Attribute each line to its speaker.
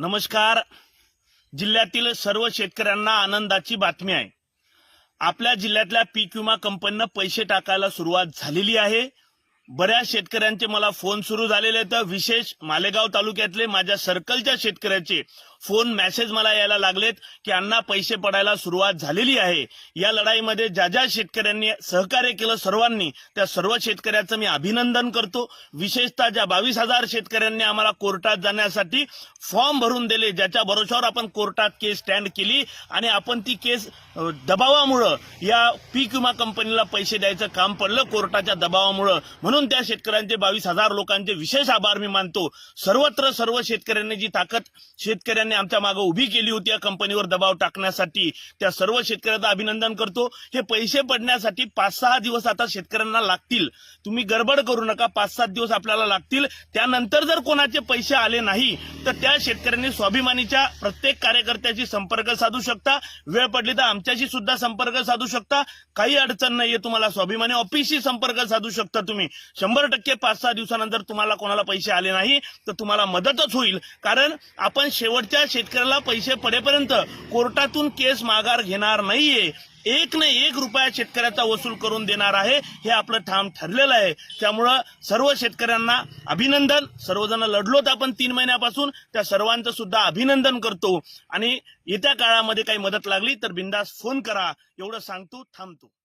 Speaker 1: नमस्कार. जिल्ह्यातील सर्व शेतकऱ्यांना आनंदाची बातमी आहे. आपल्या जिल्ह्यातल्या पीक विमा कंपनीनं पैसे टाकायला सुरुवात झालेली आहे. बऱ्याच शेतकऱ्यांचे मला फोन सुरू झालेले आहेत. विशेष मालेगाव तालुक्यातले माझ्या सर्कलच्या शेतकऱ्याचे फोन मेसेज मला यायला लागलेत की अण्णा पैसे पडायला सुरुवात झालेली आहे. या लढाईमध्ये ज्या ज्या शेतकऱ्यांनी सहकार्य केलं सर्वांनी त्या सर्व शेतकऱ्याचं मी अभिनंदन करतो. विशेषतः ज्या बावीस हजार शेतकऱ्यांनी आम्हाला कोर्टात जाण्यासाठी फॉर्म भरून दिले ज्याच्या भरोशावर आपण कोर्टात केस स्टँड केली आणि आपण ती केस दबावामुळं या पीक विमा कंपनीला पैसे द्यायचं काम पडलं कोर्टाच्या दबावामुळं. म्हणून त्या शेतकऱ्यांचे बावीस हजार लोकांचे विशेष आभार मी मानतो. सर्वत्र सर्व शेतकऱ्यांनी जी ताकद शेतकऱ्यांनी आमच्या मागे उभी केली होती या कंपनीवर दबाव टाकण्यासाठी. त्या सर्व शेतकऱ्याचं अभिनंदन करतो. हे पैसे पडण्यासाठी पाच सहा दिवस आता शेतकऱ्यांना लागतील. तुम्ही गडबड करू नका. पाच सात दिवस आपल्याला लागतील. त्यानंतर जर कोणाचे पैसे आले नाही तर त्या शेतकऱ्यांनी स्वाभिमानीच्या प्रत्येक कार्यकर्त्याशी संपर्क साधू शकता. वेळ पडली तर आमच्याशी सुद्धा संपर्क साधू शकता. काही अडचण नाहीये तुम्हाला. स्वाभिमानी ऑफिसशी संपर्क साधू शकता तुम्ही. शंभर टक्के पाच सहा दिवसानंतर तुम्हाला कोणाला पैसे आले नाही तर तुम्हाला मदतच होईल. कारण आपण शेवटच्या शेतकऱ्याला पैसे पडेपर्यंत कोर्टातून केस माघार घेणार नाहीये. एक न एक रुपया शेतकऱ्याचा वसूल करून देणार आहे हे आपलं ठाम ठरलेलं आहे. त्यामुळं सर्व शेतकऱ्यांना अभिनंदन. सर्वजण लढलोत आपण तीन महिन्यापासून. त्या सर्वांचं सुद्धा अभिनंदन करतो. आणि येत्या काळामध्ये काही मदत लागली तर बिंदास फोन करा. एवढं सांगतो थांबतो.